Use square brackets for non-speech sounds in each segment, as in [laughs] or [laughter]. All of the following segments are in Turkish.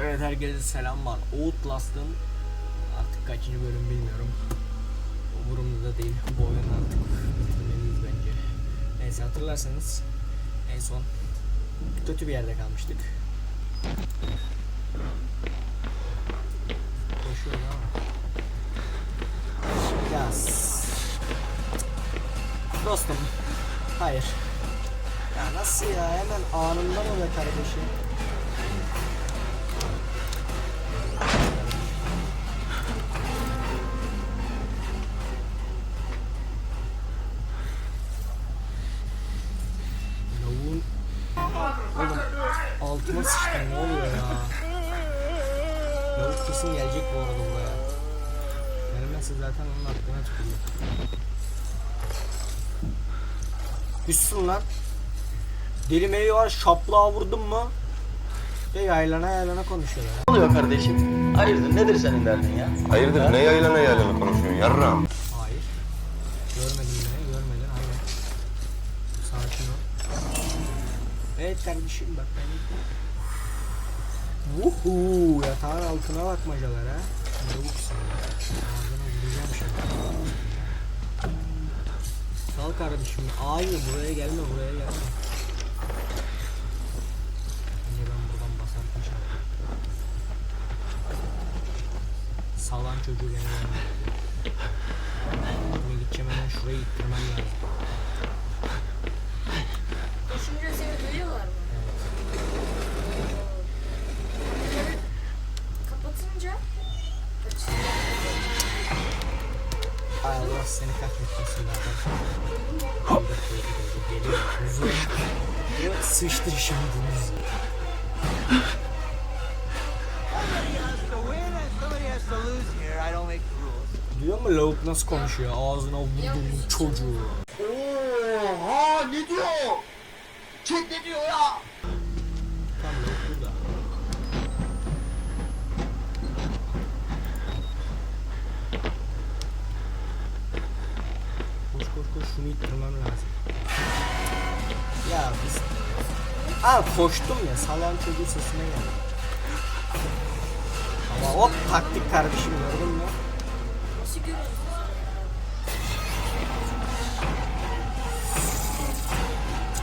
Evet herkese selamlar. Outlast'ın artık kaçıncı bölüm bilmiyorum. Umurumda değil. Bu oyunu artık bitirmeliyiz bence. Neyse hatırlarsanız en son kötü bir yerde kalmıştık. Koşuyor ama. S- Dostum. Hayır. Ya nasıl ya hemen anında mı be kardeşim? Lavuk kesin gelecek bu arada buraya. Gelmezse zaten onun hakkına tükürüyor. Üstün lan. Deli meyve var şaplığa vurdun mu? De yaylana yaylana konuşuyorlar. Ne oluyor kardeşim? Hayırdır nedir senin derdin ya? Hayırdır ne yayla ne yayla konuşuyorsun yarram? Hayır. Görmedim beni, görmedin aynen. Sakin ol. Evet kardeşim bak ben... Vuhuu yatağın altına bakmacalar ha. Lavuk seni. Ağzına vuracağım şimdi. Sal kardeşim. Hayır buraya gelme buraya gelme. Önce ben buradan basar kaçarım. Salan çocuğu beni görmedi. Buraya gideceğim hemen şurayı ittirmem lazım. Düşünce seni duyuyorlar mı? Evet. açınca Ay Allah seni kahretmesin zaten. Geliyor. Geliyor. Sıçtır şimdi müziği. Duyuyor mu lavuk nasıl konuşuyor? Ağzına vurduğum çocuğu. Aa koştum ya salan çocuğu sesine geldi. Ama hop taktik kardeşim gördün mü? nasıl görüyorsun?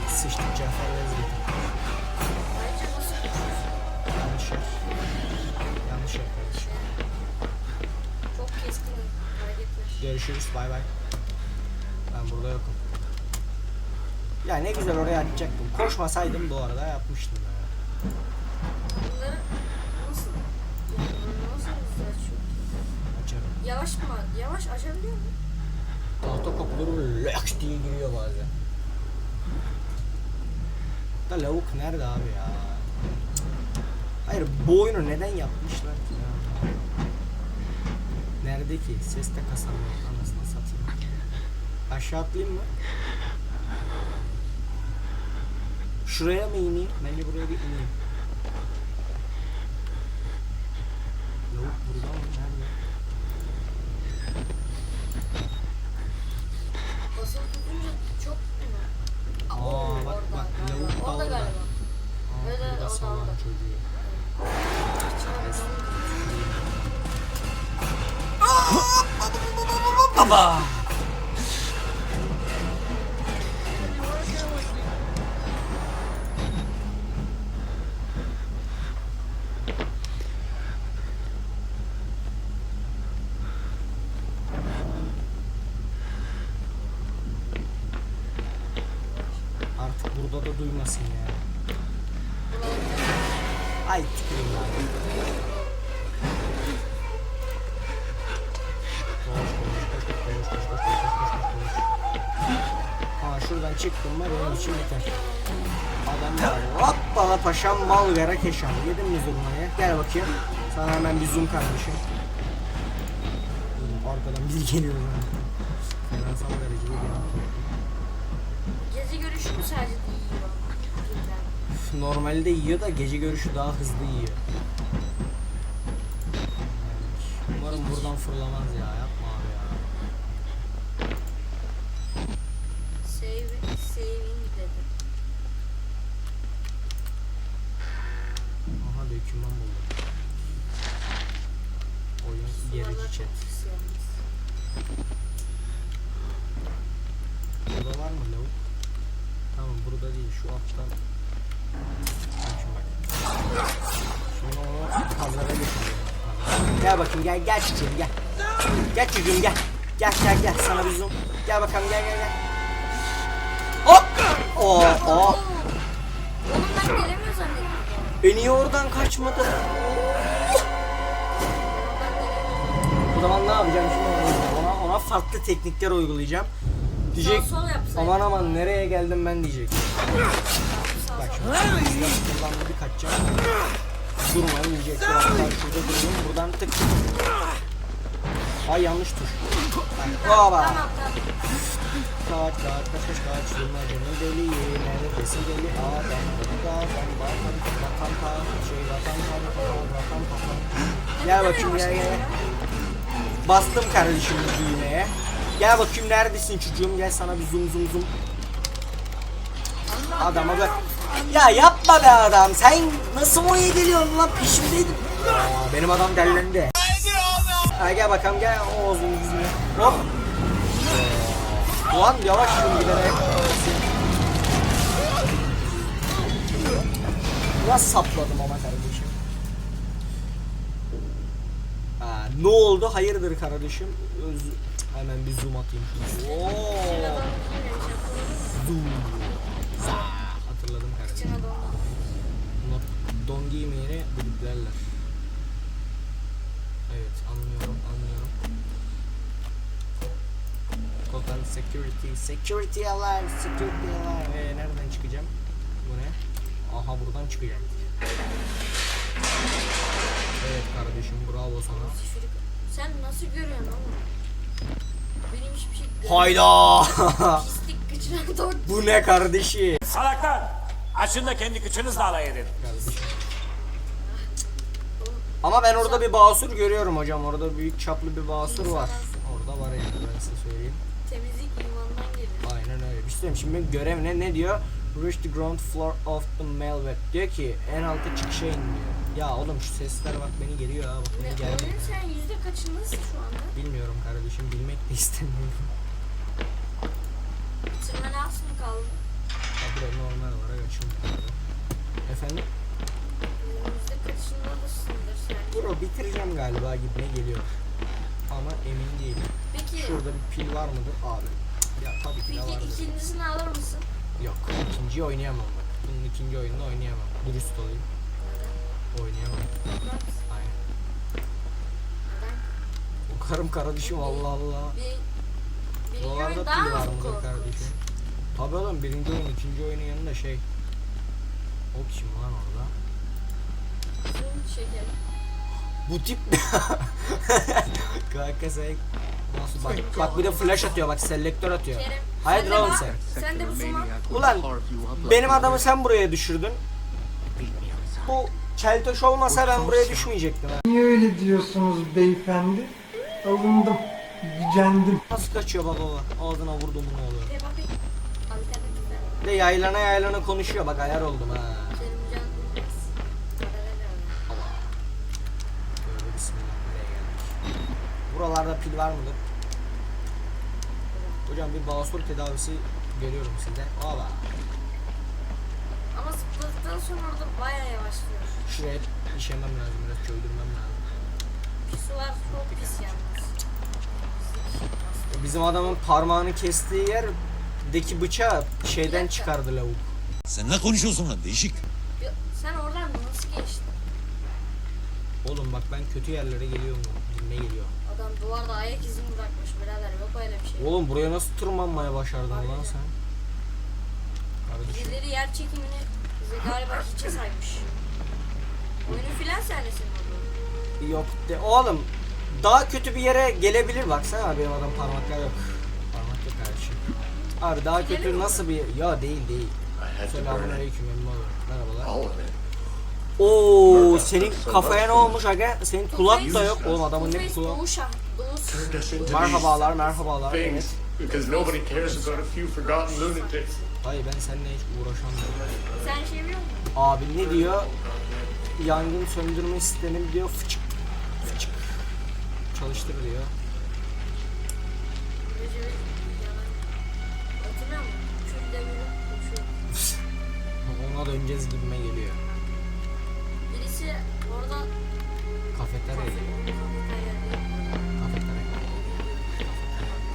Sıçtık Cafer görüyorsun? Yanlış yer. Yanlış yer kardeşim. Çok keskin hareketler. Görüşürüz bay bay. Ben burada yokum. Ya ne güzel oraya atacaktım. Koşmasaydım bu arada yapmıştım ya. Bunları nasıl? Nasıl? Açarım. Yavaş mı? Yavaş açabiliyor mu? Tahta kapıları laks diye giriyor bazen. Da lavuk nerede abi ya? Hayır bu oyunu neden yapmışlar ki ya? Nerede ki? Ses de kasamıyor anasını satayım. Aşağı atlayayım mı? Şuraya mı ineyim? Bence buraya bir ineyim. Lavuk burada mı? Nerede? Basılı tutunca çok mu? Aa, bak, bak, lavuk da Orada orada. galiba. Aa, Evet, evet, burada orada, sallanan orada. çocuğu. Baba. Vera keşan. Yedin mi zurnayı? Gel bakayım. Sana hemen bir zoom kardeşim. Arkadan biri [laughs] geliyor lan. Fenasal derecede geliyor. Gezi görüşü mü sadece yiyor? Normalde yiyor da gece görüşü daha hızlı yiyor. Umarım buradan fırlamaz ya. Yapma abi ya. Save, saving dedi. Döküman buldum. Gerici chat. Burada var mı lavuk? Tamam burada değil şu alttan. Şimdi bak. Şimdi onu pazara götürüyorum. Gel bakayım gel gel çocuğum gel. Gel çocuğum gel. Gel gel gel sana bir zoom. Gel bakalım gel gel gel. Hop! Oo, oo. Oğlum ben gelemiyor zannettim. E niye oradan kaçmadı? O zaman ne yapacağım şimdi? Ona, ona farklı teknikler uygulayacağım. Diyecek sol yapsaydın. aman aman nereye geldim ben diyecek. Bak sol. şimdi buradan bir kaçacağım. Durmayın diyecek. Biraz daha şurada durayım. Buradan tık. Ay yanlış tuş. Baba. Tamam tamam. Kaç kaç kaç kaç kaç Yılmacının deliği Neredesin deli adam Adam Bakan Bakan Bakan Şey Bakan Bakan Bakan Bakan Gel bakayım gel gel Bastım kardeşim bu düğmeye. Gel bakayım neredesin çocuğum? Gel sana bir zoom zoom zoom. Adama bak. Ya yapma be adam sen nasıl oraya geliyorsun lan? Peşimdeydin. Aa, Benim adam dellendi. Ha gel bakalım gel. O uzun yüzüne Hop Ulan yavaş şunu giderek. Biraz sapladım ama kardeşim. Aa, ne oldu? Hayırdır kardeşim? Öz... Hemen bir zoom atayım. Oo. Zoom. Hatırladım kardeşim. Not don giymeyeni biliplerler. Security, security alarm, security alarm. Ee, nereden çıkacağım? Bu ne? Aha buradan çıkacağım. Evet kardeşim bravo sana. Sen nasıl görüyorsun oğlum? Benim hiçbir şey görmüyorum. Hayda! [laughs] Pislik gücüne doğru. Bu ne kardeşi? Salaklar! Açın da kendi kıçınızla alay edin. Kardeşim. Ama ben orada bir basur görüyorum hocam. Orada büyük çaplı bir basur var. Orada var yani ben size söyleyeyim. Temizlik imandan geliyor. Aynen öyle. Bir şey söyleyeyim. Şimdi görev ne? Ne diyor? Reach the ground floor of the mail web. Diyor ki en alta çıkışa in diyor. Ya oğlum şu sesler bak beni geliyor ha. Bak Ne, beni geldi. oyunun sen yüzde kaçındasın şu anda? Bilmiyorum kardeşim. Bilmek de istemiyorum. Bitirmene az mı kaldı? Ha biraz normal olarak açıldı. Efendim? Yüzde kaçındasındır sen? Bro bitireceğim galiba gibime geliyor. Ama emin değilim. Peki, Şurada bir pil var mıdır? Abi. Ya tabii ki de peki vardır. ikincisini alır mısın? Yok. ikinciyi oynayamam bak. Bunun ikinci oyununu oynayamam. Dürüst olayım. Oynayamam. Aynen. Neden? Korkarım kardeşim Allah Allah. Bir, birinci Buralarda oyun pil daha var mı mıdır korkunç? kardeşim? Tabii oğlum birinci oyun ikinci oyunun yanında şey. O kim lan orada? Zoom. Bu tip [laughs] Kanka sen Nasıl bak, bak bir de flash atıyor bak selektör atıyor. De oğlum sen? Sen de bu zoom'a Ulan benim adamı sen buraya düşürdün. Bu çeltoş olmasa ben buraya düşmeyecektim ha. Niye öyle diyorsunuz beyefendi? Alındım, gücendim. Nasıl kaçıyor baba baba? Ağzına vurdum ne oluyor? Bir de yaylana yaylana konuşuyor bak ayar oldum ha. Kerimcan Bilmez. Paralel öyle. Böyle bismillah nereye geldik? Buralarda pil var mıdır? Hocam bir basur tedavisi görüyorum sizde. Valla. Ama zıpladıktan sonra orada bayağı yavaşlıyor. Şuraya işemem lazım biraz çöldürmem lazım. Pisular çok pis yalnız. Bizim adamın parmağını kestiği yer deki bıçağı şeyden çıkardı lavuk. Sen ne konuşuyorsun lan değişik. Ya, Sen oradan nasıl geçtin? Oğlum bak ben kötü yerlere geliyorum. Ne geliyor? Adam duvarda ayak izini bırakmış birader yok öyle bir şey. Oğlum buraya nasıl tırmanmaya başardın lan sen? Kardeşim. Birileri yer çekimini bize galiba hiçe saymış. Oyunun filan sahnesi mi bu? Yok de oğlum daha kötü bir yere gelebilir baksana benim adam parmaklar yok. Parmak yok kardeşim. Abi daha Gidelim kötü mi? nasıl bir ya değil değil. Selamun aleyküm memnun oldum. Merhabalar. Oo senin kafaya ne olmuş aga? Senin kulak da yok. Oğlum adamın ne kulağı? Merhabalar merhabalar. Evet. because nobody cares about a few forgotten lunatics. Hayır ben seninle hiç uğraşamıyorum. Sen şey biliyor musun? Abi ne diyor? Yangın söndürme sistemi diyor fıçık fıçık. çalıştır diyor. [laughs] Ona döneceğiz gibime geliyor. Kafeterya. kafeterya değil. Kafeterya.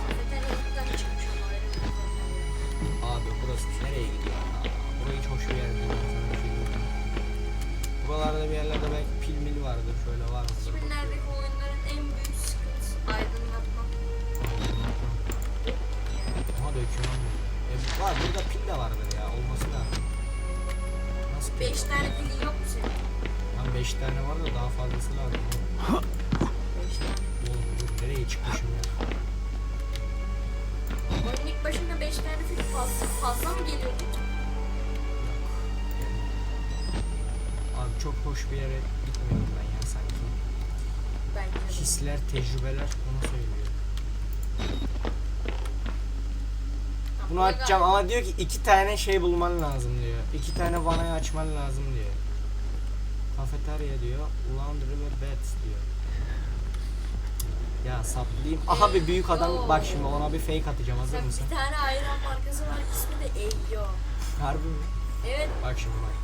Kafeteryadan çıkmış ama ayrı bir kafeterya. Abi burası nereye gidiyor? Aa, burayı hiç hoş bir yer değil. ben sana bir şey. Buralarda bir yerlerde belki pil mil vardır. Şöyle var mıdır? 2000'lerdeki Hisler, tecrübeler onu söylüyor. Bunu açacağım ama diyor ki iki tane şey bulman lazım diyor. İki tane vanayı açman lazım diyor. Kafeterya diyor. Laundry ve bed diyor. Ya saplayayım. Aha bir büyük adam. Bak şimdi ona bir fake atacağım. Hazır mısın? bir tane ayran markası var ismi de Eyyo. Harbi mi? Evet Bak şimdi bak.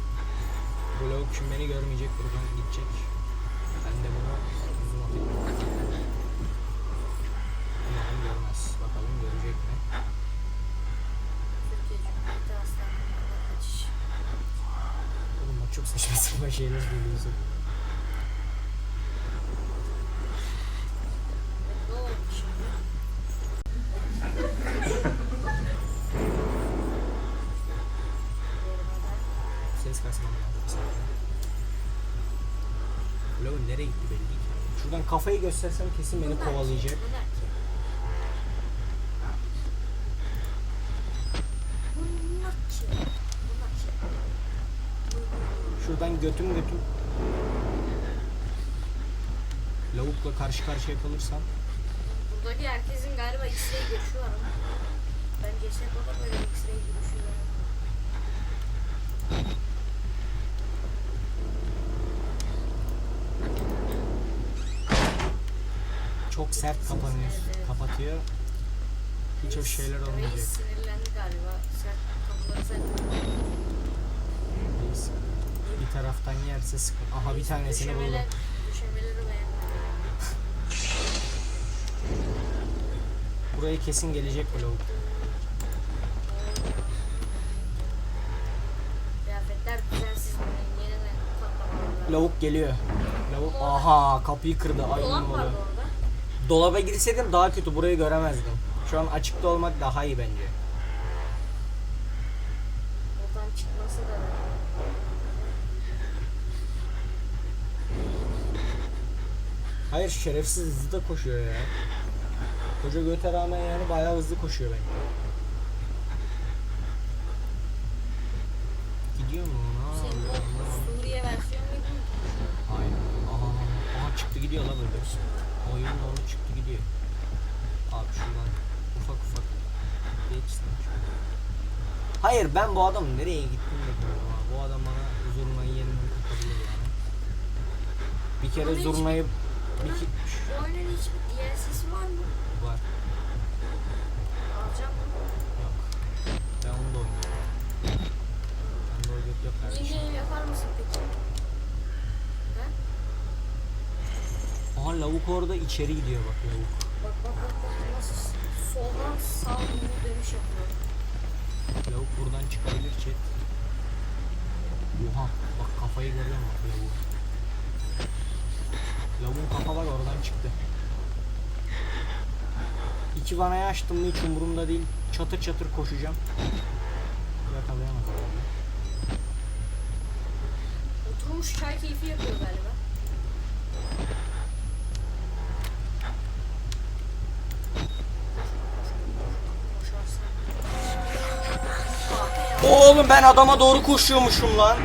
Bu lavuk şimdi beni görmeyecek. Buradan gidecek. Ben de bunu. Umarım görmez. Bakalım görecek mi? Türkiye Cumhuriyeti çok saçma sapan şeyler söylüyorsun. Ne oldu şimdi? Ses kasmam lazım. bir saniye. Bu lavuk nereye gitti belli değil. Şuradan kafayı göstersem kesin beni kovalayacak. Şuradan götüm götüm. Lavukla karşı karşıya kalırsam Buradaki herkesin galiba X-ray var ama. Ben CSGO'da böyle X-ray var. Çok sert kapanıyor, kapatıyor. Hiç hoş şeyler olmayacak. sinirlendi galiba. Kapıları Reis. Bir taraftan yerse sıkın. Aha bir tanesini buldum. Buraya kesin gelecek bu lavuk. Lavuk geliyor. Lavuk aha kapıyı kırdı. Ay ne oluyor? Dolaba girseydim daha kötü burayı göremezdim. Şu an açıkta olmak daha iyi bence. Oradan çıkması da Hayır şerefsiz hızlı da koşuyor ya. Koca göte rağmen yani bayağı hızlı koşuyor bence. Gidiyor mu? Ne senin yapıyor? o Suriye versiyonu gibi mi? Aynen. Aha, aha çıktı gidiyor la böyle. Oyun onu çıktı gidiyor. Abi şuradan ufak ufak geçsin. Hayır ben bu adamın nereye gittiğini de bilmiyorum ha. Bu adam bana zurnayı yeniden kapatabilir yani. Bir kere Ama hiç- zurnayı bir ki... Oyunun hiçbir DLC'si var mı? Var. Alacağım mı? Yok. Ben onu da oynuyorum. Bende o göt yok kardeşim. Yapar mısın peki? Aha lavuk orada içeri gidiyor bak lavuk. Bak bak bak bak nasıl soldan sağ yönlü dönüş yapıyor. Lavuk buradan çıkabilir chat. Oha bak kafayı görüyor musun lavuğu? Lavuğun kafa bak oradan çıktı. İki vanayı açtım mı hiç umurumda değil. Çatır çatır koşacağım. Yakalayamaz. Oturmuş çay keyfi yapıyor galiba. oğlum ben adama doğru koşuyormuşum lan.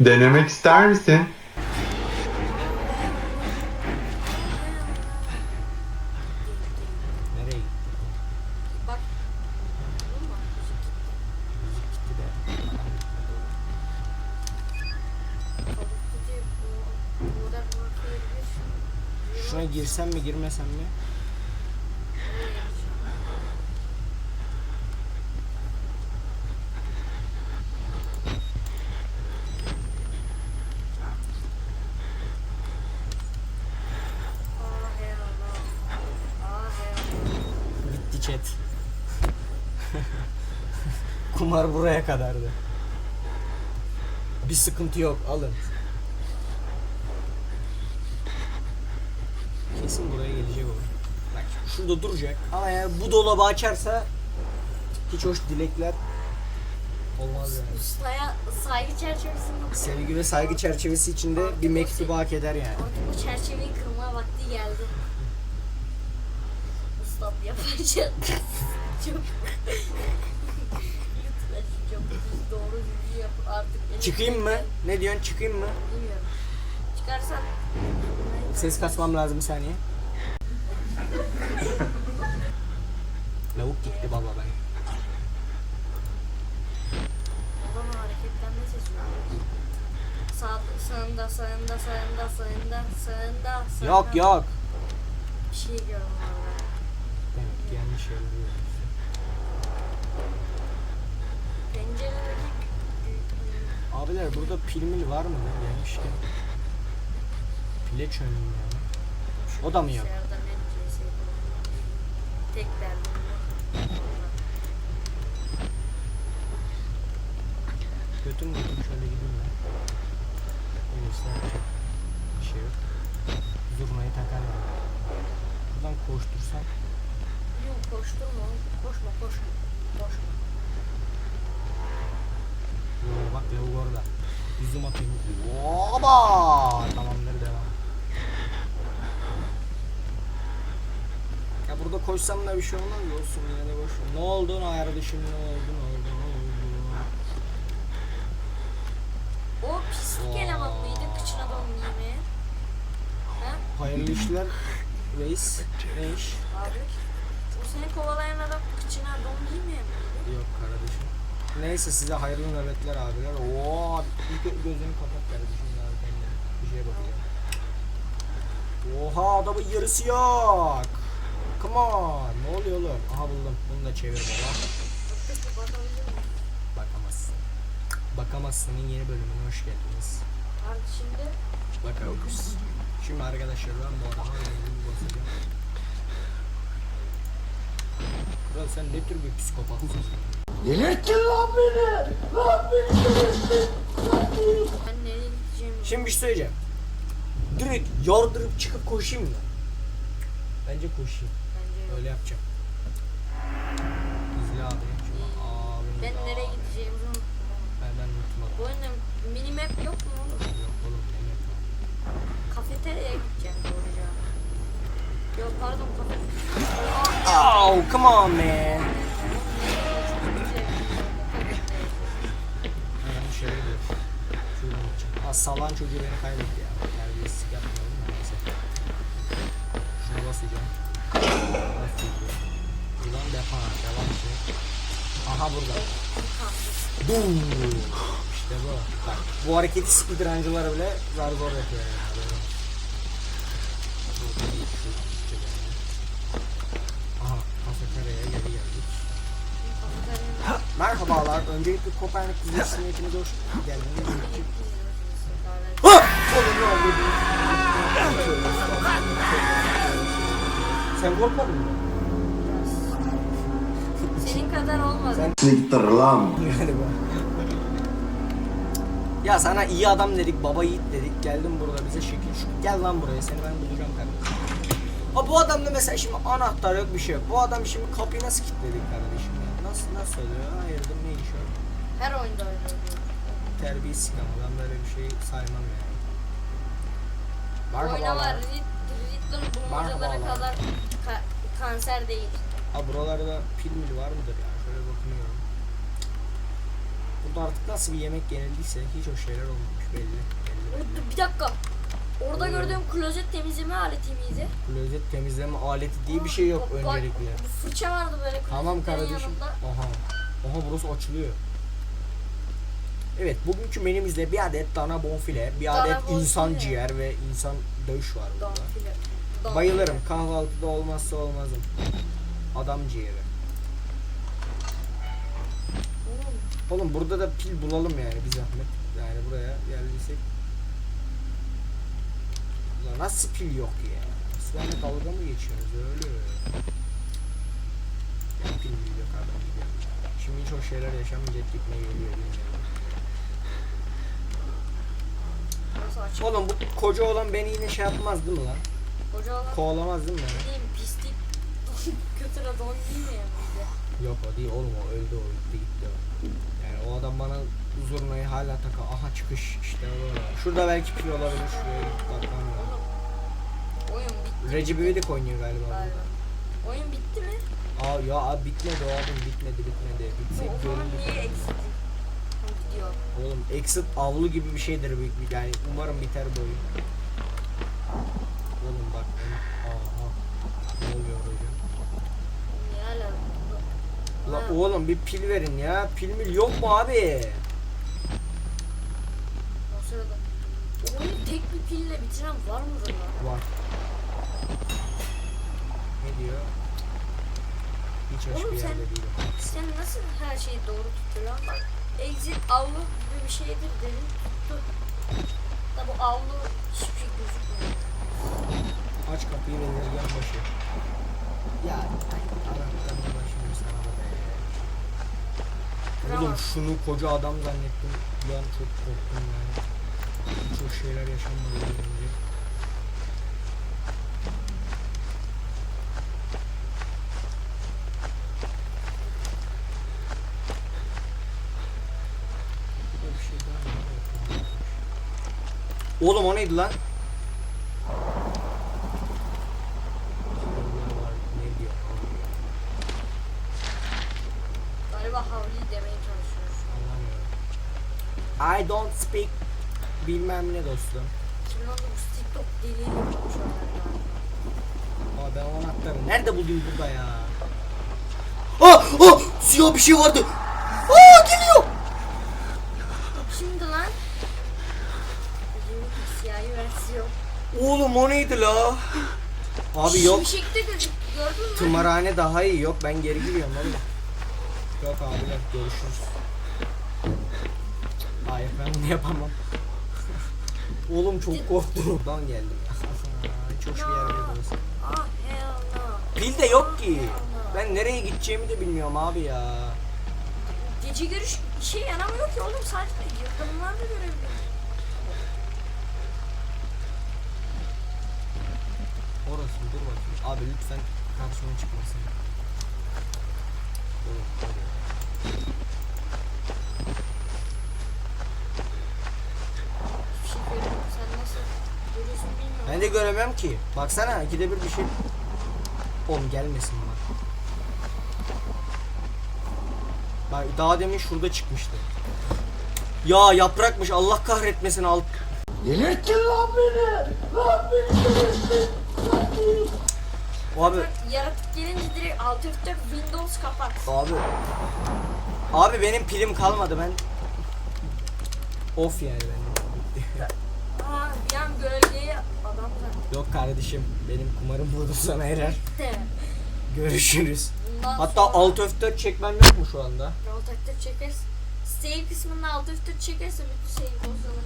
Denemek ister misin? Şuna girsem mi girmesem mi? Kumar buraya kadardı. Bir sıkıntı yok alın. Kesin buraya gelecek o. Bak şurada duracak. Ama eğer bu dolabı açarsa hiç hoş dilekler olmaz yani. Ustaya saygı çerçevesinde Sevgi ve saygı çerçevesi içinde bir mektubu hak eder yani. Artık bu çerçeveyi kırma vakti geldi. Ustam yapacak. [laughs] çok... Doğru düzgün yap artık. Çıkayım mı? Ne diyorsun çıkayım mı? Bilmiyorum. Çıkarsan Ses kasmam lazım bir saniye. Lavuk gitti baba ben. Adam hareketlenme sesi var. Sağ, sağında, sağında, sağında, sağında, sağında, sağında. Yok yok. Bir şey gördüm orada. Demek ki yanlış yerleri görüyoruz. Abiler burada pil mil var mı lan gelmişken? Pile çömeyim ya. O da mı yok? Tek derdim. Götüm götüm şöyle gideyim ben. Öyleyse bir şey yok. Zurnayı takarım. Buradan koştursam. Yok koşturma. Koşma koşma. Koşma. Oo, bak lavuk orada. Yüzüm atayım. Oba! Tamamdır devam. Ya burada koşsam da bir şey olmaz mı? Olsun yine de boş ver. Ne oldu? Kardeşim ne oldu? Ne oldu? Ne oldu? O pislik eleman mıydı kıçına don giymeyen? Ha? Hayırlı işler reis. Ne iş? Abi. O seni kovalayan adam kıçına don giymeyen miydi? Yok kardeşim. Neyse size hayırlı nöbetler abiler. Oo, bir gö- gözünü kapat kardeşim. Bir şeye bakacağım. Oha adamın yarısı yok. Come on. Ne oluyor oğlum? Aha buldum. Bunu da çevir baba. Bakamazsın. Bakamazsın'ın yeni bölümüne hoş geldiniz. Abi şimdi Bakıyoruz. Şimdi arkadaşlar ben bu adama elimi basacağım. Kral sen ne tür bir psikopatsın? Delirttin lan beni. Lan beni delirttin. Şimdi bir şey söyleyeceğim. Direkt yardırıp çıkıp koşayım mı? Bence koşayım. Bence. Öyle yapacağım. İzle abi. Ben nereye gideceğimizi unuttum. Ben, ben unutmadım. Bu oyunda mini map yok mu oğlum? Yok oğlum ne yapalım. Kafeteryaya gideceğim doğruca. Yok pardon kafe. Oh, come on man. Salan çocuğu beni kaybetti ya. Terbiyesizlik yapmayalım da neyse. Şuna basacağım. Basacağım. Buradan defa. Devam ki. Aha burada. Boom. İşte bu. Bak bu hareketi speedruncılara bile zar zor yapıyor yani. Aha kafeteryaya geri geldik. Merhabalar. Öncelikle Kopernik dizisi niyetinize hoş geldiniz. Sen korkmadın mı? Senin kadar olmadı. Siktir lan. Galiba. Ya sana iyi adam dedik, baba yiğit dedik. Geldin burada bize şekil şu. Gel lan buraya seni ben bulacağım kardeşim. Ha bu adamda mesela şimdi anahtar yok bir şey yok. Bu adam şimdi kapıyı nasıl kilitledik kardeşim ya? Nasıl nasıl oluyor? Hayırdır ne iş? Her oyunda öyle oluyor. Terbiyesizlik ama ben böyle bir şey saymam yani. Oyuna var. Merhabalar. Riddler bulmacalara Merhabalar. kadar ka- kanser değil. Ha buralarda pil mil var mıdır ya? Şöyle bakınıyorum. Burada artık nasıl bir yemek yenildiyse hiç o şeyler olmamış belli. belli, belli. Bir dakika. Orada Oo. gördüğüm klozet temizleme aleti miydi? Klozet temizleme aleti diye bir şey yok Bak- bak, öncelikle. Fırça vardı böyle Tamam klozetlerin kardeşim. yanında. Aha. Aha burası açılıyor. Evet bugünkü menümüzde bir adet dana bonfile, bir Dana adet bonfile. insan ciğer ve insan dövüş var burada. Donfile. kahvaltıda Bayılırım. Kahvaltıda olmazsa olmazım. Adam ciğeri. Oğlum, Oğlum burada da pil bulalım yani bir zahmet. Yani buraya geldiysek. Ulan nasıl pil yok ya? Sürenle dalga mı geçiyoruz öyle? Ya pil yok adam gidiyor. Şimdi hiç o şeyler yaşamayacak gitme geliyor bilmiyorum. Açık. Oğlum bu koca olan beni yine şey yapmaz değil mi lan? Koca olan Kovalamaz değil mi? dediğim pislik [laughs] götüre don değil mi yani? Yok o değil oğlum o öldü o gitti gitti o. Yani o adam bana zurnayı hala taka aha çıkış işte o. Şurada belki pil olabilir şuraya gidip bakmam lazım. Oyun bitti Recep İvedik oynuyor galiba. galiba. Oyun bitti mi? Aa ya abi bitmedi o adam bitmedi bitmedi. Bitse O zaman göründü. niye eksikti? Gidiyor. Oğlum exit avlu gibi bir şeydir büyük bir yani umarım biter bu oyun. Oğlum bak ben aha ne oluyor hocam? La Ha, oğlum bir pil verin ya. Pil mil yok mu abi? O sırada. Oyunu tek bir pille bitiren var mıdır lan? Var. Ne diyor? Hiç hoş Oğlum bir sen- yerde değilim. Sen nasıl her şeyi doğru tutuyorsun? Exit avlu gibi bir şeydir dedim tuttu. Da bu avlu hiçbir şey gözükmüyor. Aç kapıyı ve vergen başı. Ya anahtarını başını sana da be. Oğlum şunu koca adam zannettim. Bir an çok korktum yani. O şeyler yaşanmadı az önce. Burada bir şey daha var. Oğlum o neydi lan? Galiba havli demeye çalışıyoruz. I don't speak bilmem ne dostum. 2019 TikTok deliği yapmış. Aa ben o anahtarı nerede bulayım burada ya? Aa, aa siyah bir şey vardı. Aa geliyor. Şimdi lan. Bizim versiyon. Oğlum o neydi la? Abi yok. Şimşekte gözük gördün mü? Tımarhane daha iyi yok ben geri giriyorum oğlum. Yok abiler görüşürüz. Hayır ben bunu yapamam. Oğlum çok korktum. Buradan geldim. Hiç hoş bir yer değil burası. Ah. Pil de yok ki. Ben nereye gideceğimi de bilmiyorum abi ya. Gece görüş işe yaramıyor ki oğlum sadece yakınlarda görebiliyorum. Orası dur bakayım. Abi lütfen karşıma çıkmasın. Görüyorsun bilmiyorum. Ben de göremem ki. Baksana ikide bir bir şey. Oğlum gelmesin bak. Bak daha demin şurada çıkmıştı. Ya yaprakmış Allah kahretmesin alt. Delirttin lan beni. Lan beni delirttin. Abi Yaratık gelince direkt alt F4 Windows kapat. abi. Abi benim pilim kalmadı ben. Of yani ben. Aa bir an gölgeye adam zannettim. Yok kardeşim benim kumarım burada sana erer. [laughs] Görüşürüz. Bundan Hatta sonra alt F4 çekmem yok mu şu anda? Alt F4 çekersin. Save kısmında alt F4 çekerse bütün save dosyalarını